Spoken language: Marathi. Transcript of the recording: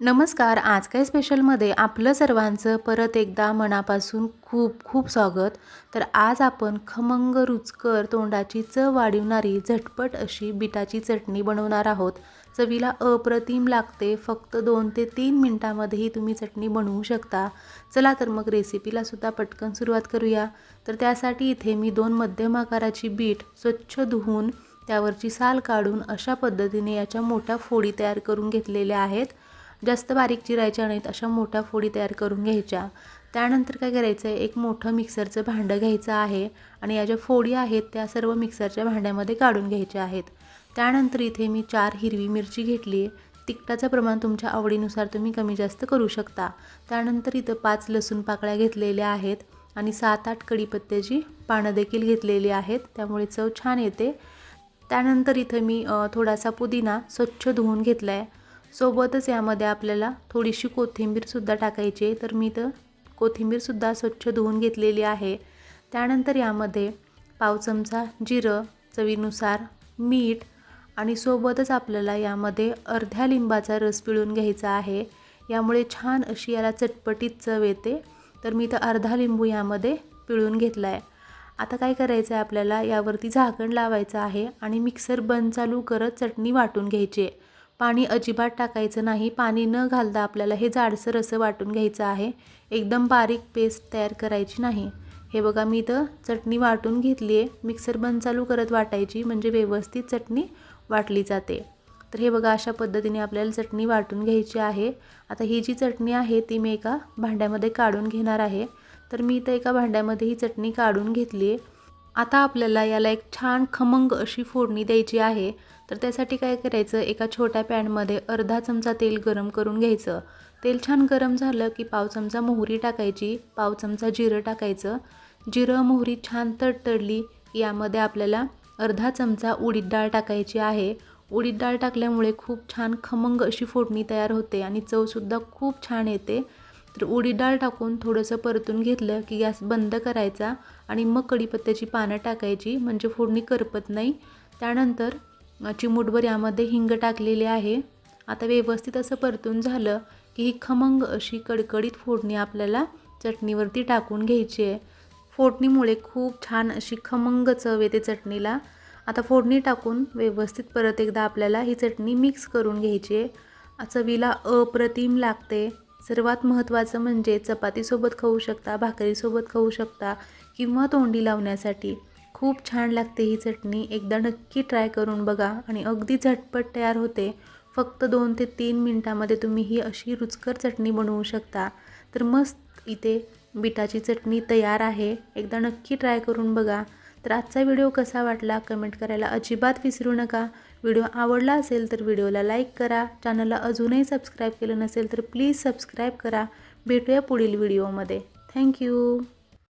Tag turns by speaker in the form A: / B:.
A: नमस्कार आज काय स्पेशलमध्ये आपलं सर्वांचं परत एकदा मनापासून खूप खूप स्वागत. तर आज आपण खमंग रुचकर तोंडाची चव वाढवणारी झटपट अशी बिटाची चटणी बनवणार आहोत. चवीला अप्रतिम लागते. फक्त दोन ते तीन मिनटामध्येही तुम्ही चटणी बनवू शकता. चला तर मग रेसिपीला सुद्धा पटकन सुरुवात करूया. तर त्यासाठी इथे मी दोन मध्यम आकाराची बीट स्वच्छ धुवून त्यावरची साल काढून अशा पद्धतीने याच्या मोठ्या फोडी तयार करून घेतलेल्या आहेत. जास्त बारीक चिरायच्या नाहीत अशा मोठ्या फोडी तयार करून घ्यायच्या. त्यानंतर काय करायचं आहे एक मोठं मिक्सरचं भांडं घ्यायचं आहे आणि या ज्या फोडी आहेत त्या सर्व मिक्सरच्या भांड्यामध्ये काढून घ्यायच्या आहेत. त्यानंतर इथे मी चार हिरवी मिरची घेतली आहे. तिखटाचं प्रमाण तुमच्या आवडीनुसार तुम्ही कमी जास्त करू शकता. त्यानंतर इथं पाच लसूण पाकळ्या घेतलेल्या आहेत आणि सात आठ कढीपत्त्याची पानं देखील घेतलेली आहेत. त्यामुळे चव छान येते. त्यानंतर इथं मी थोडासा पुदिना स्वच्छ धुवून घेतला आहे सोबतच यामध्ये आपल्याला थोडीशी कोथिंबीरसुद्धा टाकायची आहे. तर मी तर कोथिंबीरसुद्धा स्वच्छ धुवून घेतलेली आहे. त्यानंतर यामध्ये पाव चमचा जिरं चवीनुसार मीठ आणि सोबतच आपल्याला यामध्ये अर्ध्या लिंबाचा रस पिळून घ्यायचा आहे. यामुळे छान अशी याला चटपटीत चव येते. तर मी तर अर्धा लिंबू यामध्ये पिळून घेतला आहे. आता काय करायचं आहे आपल्याला? यावरती झाकण लावायचं आहे आणि मिक्सर बंद चालू करत चटणी वाटून घ्यायची आहे. पाणी अजिबात टाकायचं नाही. पाणी न घालता आपल्याला हे जाडसर असं वाटून घ्यायचं आहे. एकदम बारीक पेस्ट तयार करायची नाही. हे बघा मी तर चटणी वाटून घेतली आहे. मिक्सर बंद चालू करत वाटायची म्हणजे व्यवस्थित चटणी वाटली जाते. तर हे बघा अशा पद्धतीने आपल्याला चटणी वाटून घ्यायची आहे. आता ही जी चटणी आहे ती मी एका भांड्यामध्ये काढून घेणार आहे. तर मी तर एका भांड्यामध्ये ही चटणी काढून घेतली आहे. आता आपल्याला याला एक छान खमंग अशी फोडणी द्यायची आहे. तर त्यासाठी काय करायचं? एका छोट्या पॅनमध्ये अर्धा चमचा तेल गरम करून घ्यायचं. तेल छान गरम झालं की पाव चमचा मोहरी टाकायची. पाव चमचा जिरं टाकायचं. जिरं मोहरी छान तडतडली. यामध्ये आपल्याला अर्धा चमचा उडीद डाळ टाकायची आहे. उडीद डाळ टाकल्यामुळे खूप छान खमंग अशी फोडणी तयार होते आणि चवसुद्धा खूप छान येते. तर उडी डाळ टाकून थोडंसं परतून घेतलं की गॅस बंद करायचा आणि मग कढीपत्त्याची पानं टाकायची म्हणजे फोडणी करपत नाही. त्यानंतर चिमूटभर यामध्ये हिंग टाकलेले आहे. आता व्यवस्थित असं परतून झालं की ही खमंग अशी कडकडीत फोडणी आपल्याला चटणीवरती टाकून घ्यायची आहे. फोडणीमुळे खूप छान अशी खमंग चव येते चटणीला. आता फोडणी टाकून व्यवस्थित परत एकदा आपल्याला ही चटणी मिक्स करून घ्यायची आहे. चवीला अप्रतिम लागते. सर्वात महत्त्वाचं म्हणजे चपातीसोबत खाऊ शकता भाकरीसोबत खाऊ शकता किंवा तोंडी लावण्यासाठी. खूप छान लागते ही चटणी. एकदा नक्की ट्राय करून बघा आणि अगदी झटपट तयार होते. फक्त दोन ते तीन मिनटामध्ये तुम्ही ही अशी रुचकर चटणी बनवू शकता. तर मस्त इथे बिटाची चटणी तयार आहे. एकदा नक्की ट्राय करून बघा. तर आजचा व्हिडिओ कसा वाटला? कमेंट करायला अजिबात विसरू नका. व्हिडिओ आवडला असेल तर व्हिडिओला लाईक करा. चॅनलला अजूनही सबस्क्राईब केलं नसेल तर प्लीज सबस्क्राईब करा. भेटूया पुढील व्हिडिओमध्ये. थँक्यू